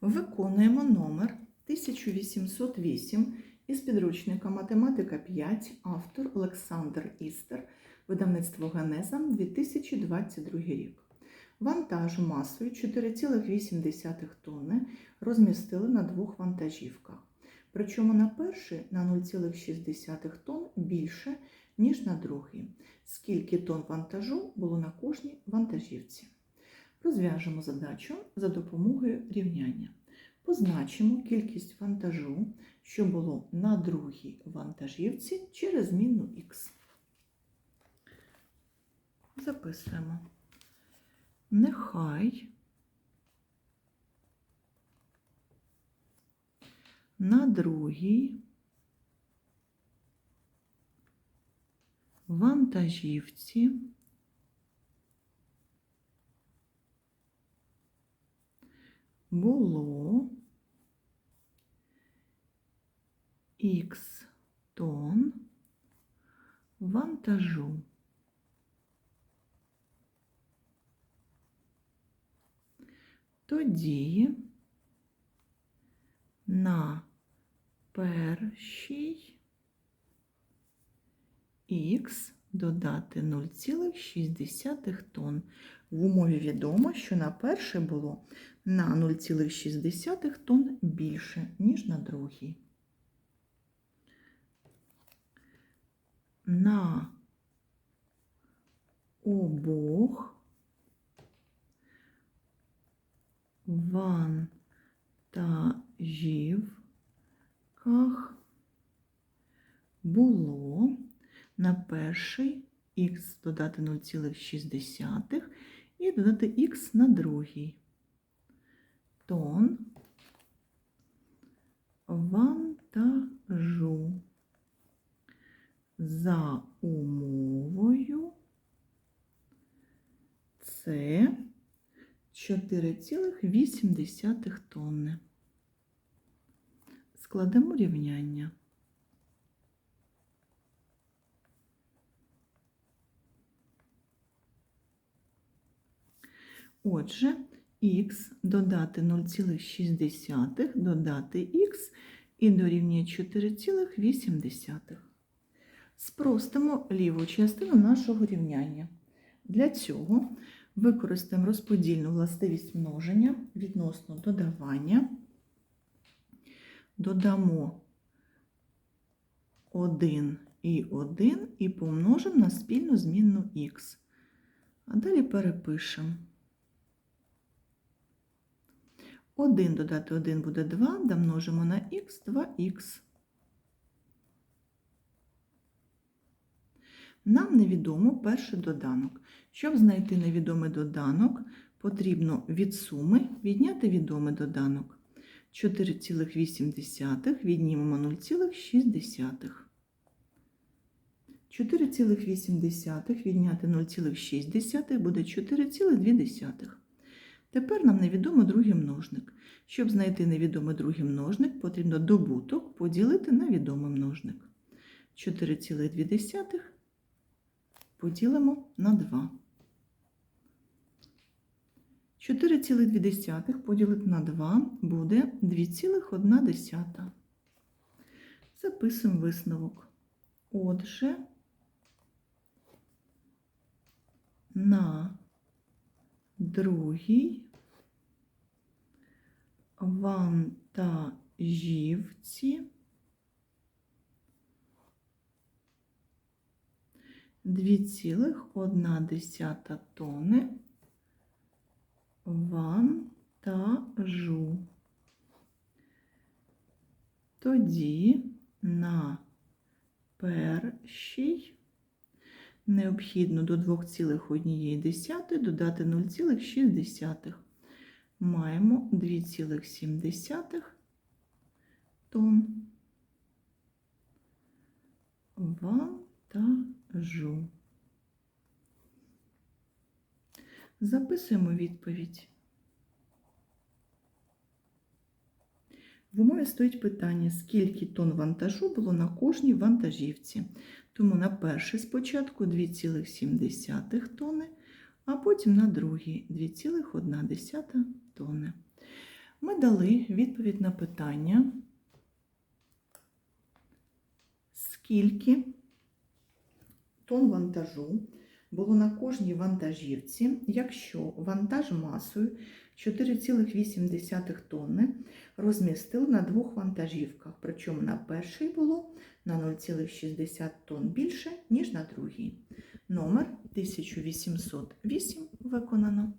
Виконуємо номер 1808 із підручника Математика 5, автор Олександр Істер, видавництво Генеза 2022 рік. Вантаж масою 4,8 тонни розмістили на двох вантажівках. Причому на перший на 0,6 тонн більше, ніж на другий. Скільки тонн вантажу було на кожній вантажівці? Розв'яжемо задачу за допомогою рівняння. Позначимо кількість вантажу, що було на другій вантажівці через змінну х. Записуємо. Нехай на другій вантажівці було х тонн вантажу. Тоді на першій х додати 0,6 тонн. В умові відомо, що на перше було на 0,6 тонн більше, ніж на другій. На обох вантажівках було на перший х додати 0,6 і додати х на другий тон вантажу за умовою це 4,8 тонни. Складемо рівняння. Отже, х додати 0,6 додати х і дорівнює 4,8. Спростимо ліву частину нашого рівняння. Для цього використаємо розподільну властивість множення відносно додавання. Додамо 1 і 1 і помножимо на спільну змінну х. А далі перепишемо. 1 додати 1 буде 2, домножимо на х 2х. Нам невідомо перший доданок. Щоб знайти невідомий доданок, потрібно від суми відняти відомий доданок. 4,8 віднімемо 0,6. 4,8 відняти 0,6 буде 4,2. Тепер нам невідомо другий множник. Щоб знайти невідомий другий множник, потрібно добуток поділити на відомий множник. 4,2 поділимо на 2. 4,2 поділити на 2 буде 2,1. Записуємо висновок. Отже, на другій вантажівці дві цілих одна десята тони. Вантажу. Тоді на першій необхідно до 2,1 додати 0,6. Маємо 2,7 тонн вантажу. Записуємо відповідь. В умові стоїть питання, скільки тонн вантажу було на кожній вантажівці. Тому на перший спочатку 2,7 тонни, а потім на другий 2,1 тонни. Ми дали відповідь на питання, скільки тонн вантажу було на кожній вантажівці, якщо вантаж масою 4,8 тонни розмістили на двох вантажівках, причому на першій було на 0,60 тонн більше, ніж на другій. Номер 1808 виконано.